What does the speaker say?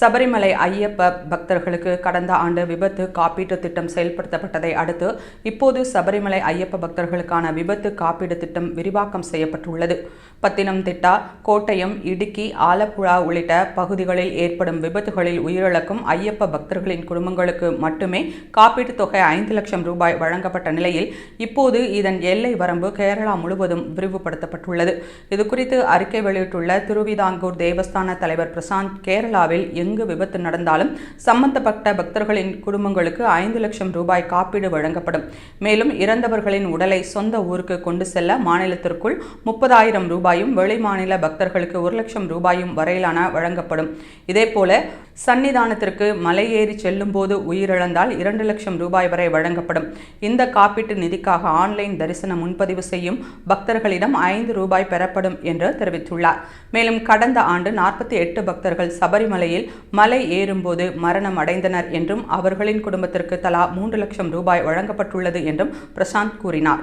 சபரிமலை ஐயப்ப பக்தர்களுக்கு கடந்த ஆண்டு விபத்து காப்பீட்டு திட்டம் செயல்படுத்தப்பட்டதை அடுத்து இப்போது சபரிமலை ஐயப்ப பக்தர்களுக்கான விபத்து காப்பீடு திட்டம் விரிவாக்கம் செய்யப்பட்டுள்ளது. பத்தினம்திட்டா கோட்டயம் இடுக்கி ஆலப்புழா உள்ளிட்ட பகுதிகளில் ஏற்படும் விபத்துகளில் உயிரிழக்கும் ஐயப்ப பக்தர்களின் குடும்பங்களுக்கு மட்டுமே காப்பீட்டுத் தொகை ஐந்து லட்சம் ரூபாய் வழங்கப்பட்ட நிலையில் இப்போது இதன் எல்லை வரம்பு கேரளா முழுவதும் விரிவுபடுத்தப்பட்டுள்ளது. இதுகுறித்து அறிக்கை வெளியிட்டுள்ள திருவிதாங்கூர் தேவஸ்தான தலைவர் பிரசாந்த் கேரளாவில் எங்கு விபத்து நடந்தாலும் சம்பந்தப்பட்ட பக்தர்களின் குடும்பங்களுக்கு ஐந்து லட்சம் ரூபாய் காப்பீடு வழங்கப்படும். மேலும் இறந்தவர்களின் உடலை சொந்த ஊருக்கு கொண்டு செல்ல மாநிலத்திற்குள் முப்பதாயிரம் ரூபாயும் வெளிமாநில பக்தர்களுக்கு ஒரு லட்சம் ரூபாயும் வரையிலான வழங்கப்படும். இதேபோல சன்னிதானத்திற்கு மலையேறி செல்லும் போது உயிரிழந்தால் இரண்டு லட்சம் ரூபாய் வரை வழங்கப்படும். இந்த காப்பீட்டு நிதிக்காக ஆன்லைன் தரிசன முன்பதிவு செய்யும் பக்தர்களிடம் ஐந்து ரூபாய் பெறப்படும் என்று தெரிவித்துள்ளார். மேலும் கடந்த ஆண்டு நாற்பத்தி எட்டு பக்தர்கள் சபரிமலையில் மலை ஏறும்போது மரணம் அடைந்தனர் என்றும் அவர்களின் குடும்பத்திற்கு தலா மூன்று லட்சம் ரூபாய் வழங்கப்பட்டுள்ளது என்றும் பிரசாந்த் கூறினார்.